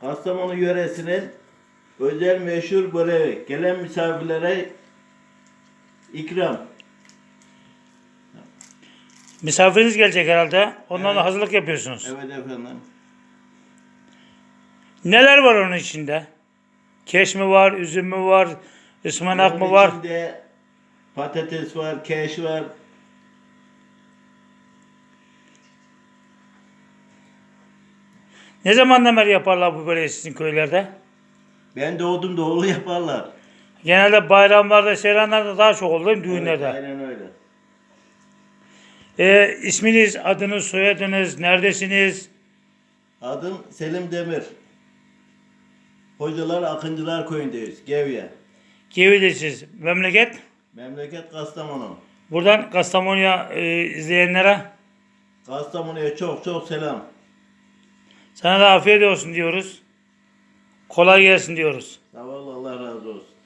Kastamonu yöresinin özel meşhur böreği. Gelen misafirlere ikram. Misafiriniz gelecek herhalde. Ondan da Evet. hazırlık yapıyorsunuz. Evet efendim. Neler var onun içinde? Keş mi var, üzüm mü var, ıspanak mı var? içinde patates var, keş var. Ne zamandan beri yaparlar bu böreği sizin köylerde? Ben doğdum doğulu yaparlar. Genelde bayramlarda, seyranlarda daha çok olur değil mi? Düğünlerde. Evet, aynen öyle. Ee, isminiz, adınız, soyadınız, neredesiniz? Adım Selim Demir. Hocalar Akıncılar Köyü'ndeyiz. Gevye. Kivilisiz. Memleket? Memleket Kastamonu. Buradan Kastamonu'ya e, izleyenlere Kastamonu'ya çok çok selam. Sana da afiyet olsun diyoruz. Kolay gelsin diyoruz. Sağ ol Allah razı olsun.